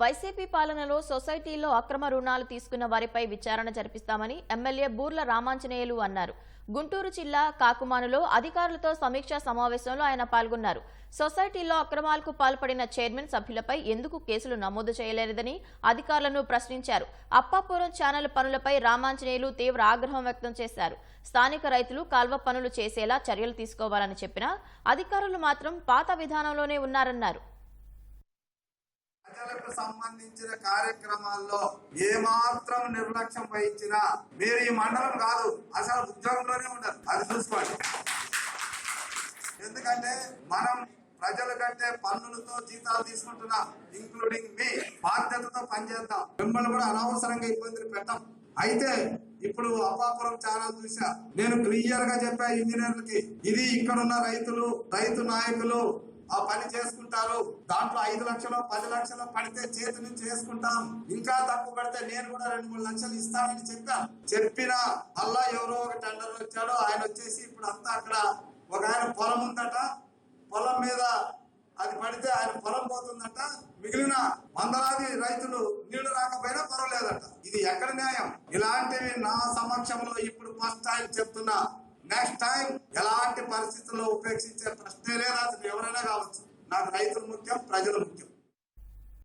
YCP పాలనలో సొసైటీల్లో అక్రమ రుణాలు తీసుకున్న వారిపై విచారణ జరిపిస్తామని ఎమ్మెల్యే బూర్ల రామాంజనేయులు అన్నారు. గుంటూరు జిల్లా కాకుమానులో అధికారులతో సమీక్షా సమావేశంలో ఆయన పాల్గొన్నారు. సొసైటీల్లో అక్రమాలకు పాల్పడిన చైర్మన్ సభ్యులపై ఎందుకు కేసులు నమోదు చేయలేదని అధికారులను ప్రశ్నించారు. అప్పాపురం ఛానల్ పనులపై రామాంజనేయులు తీవ్ర ఆగ్రహం వ్యక్తం చేశారు. స్థానిక రైతులు కాల్వ పనులు చేసేలా చర్యలు తీసుకోవాలని చెప్పినా అధికారులు మాత్రం పాత విధానంలోనే ఉన్నారన్నారు. ప్రజలకు సంబంధించిన కార్యక్రమాల్లో ఏమాత్రం నిర్లక్ష్యం వహించినా మీరు ఈ మండలం కాదు అసలు ఉద్యోగంలోనే ఉండరు. అది చూసుకోండి. ఎందుకంటే మనం ప్రజల కంటే పన్నులతో జీతాలు తీసుకుంటున్నాం ఇంక్లూడింగ్ మీ బాధ్యతతో పనిచేద్దాం. మిమ్మల్ని కూడా అనవసరంగా ఇబ్బందులు పెట్టాం. అయితే ఇప్పుడు అప్పాపురం ఛానల్ చూసా నేను క్లియర్గా చెప్పా ఇంజనీర్లకి ఇది ఇక్కడ ఉన్న రైతులు రైతు నాయకులు ఆ పని చేసుకుంటారు. దాంట్లో ఐదు లక్షలు పది లక్షలు పడితే చేతి నుంచి చేసుకుంటాం ఇంకా తక్కువ పడితే నేను కూడా రెండు మూడు లక్షలు ఇస్తానని చెప్పాను చెప్పిన అల్లా ఎవరో ఒక టెండర్ వచ్చాడో. ఆయన వచ్చేసి ఇప్పుడు అంతా అక్కడ ఒక ఆయన పొలం ఉందట. పడితే ఆయన పొలం పోతుందట. మిగిలిన వందలాది రైతులు నీళ్ళు రాకపోయినా పర్వాలేదట. ఇది ఎక్కడ న్యాయం? ఇలాంటివి నా సమక్షంలో ఇప్పుడు ఫస్ట్ టైం చెప్తున్నా. నెక్స్ట్ టైం ఎలాంటి పరిస్థితుల్లో ఉపేక్షించే ప్రశ్నే లేదు. అసలు ఎవరైనా కావచ్చు. నాకు రైతులు ముఖ్యం ప్రజలు ముఖ్యం.